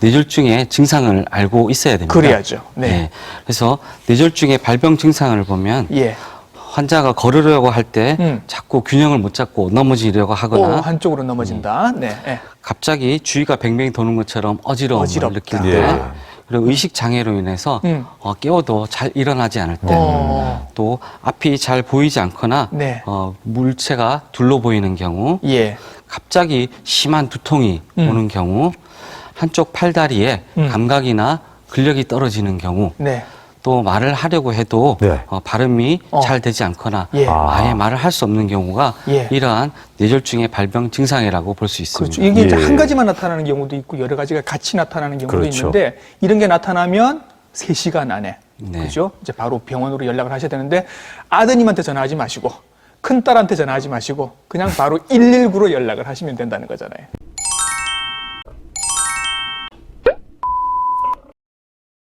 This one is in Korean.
뇌졸중의 증상을 알고 있어야 됩니다. 그래야죠. 네. 예. 그래서 뇌졸중의 발병 증상을 보면 예. 환자가 걸으려고 할 때 음. 자꾸 균형을 못 잡고 넘어지려고 하거나 오, 한쪽으로 넘어진다. 네. 예. 갑자기 주위가 뱅뱅 도는 것처럼 어지러움을 어지럽다. 느낄 예. 때 그리고 의식 장애로 인해서 음. 어, 깨워도 잘 일어나지 않을 때 어. 또 앞이 잘 보이지 않거나 네. 어, 물체가 둘러 보이는 경우 예. 갑자기 심한 두통이 음. 오는 경우 한쪽 팔다리에 음. 감각이나 근력이 떨어지는 경우 네. 또 말을 하려고 해도 네. 어, 발음이 어. 잘 되지 않거나 예. 아. 아예 말을 할 수 없는 경우가 예. 이러한 뇌졸중의 발병 증상이라고 볼 수 있습니다. 그렇죠. 이게 이제 예. 한 가지만 나타나는 경우도 있고 여러 가지가 같이 나타나는 경우도 그렇죠. 있는데 이런 게 나타나면 세시간 안에 네. 그죠? 이제 바로 병원으로 연락을 하셔야 되는데 아드님한테 전화하지 마시고 큰 딸한테 전화하지 마시고 그냥 바로 119로 연락을 하시면 된다는 거잖아요.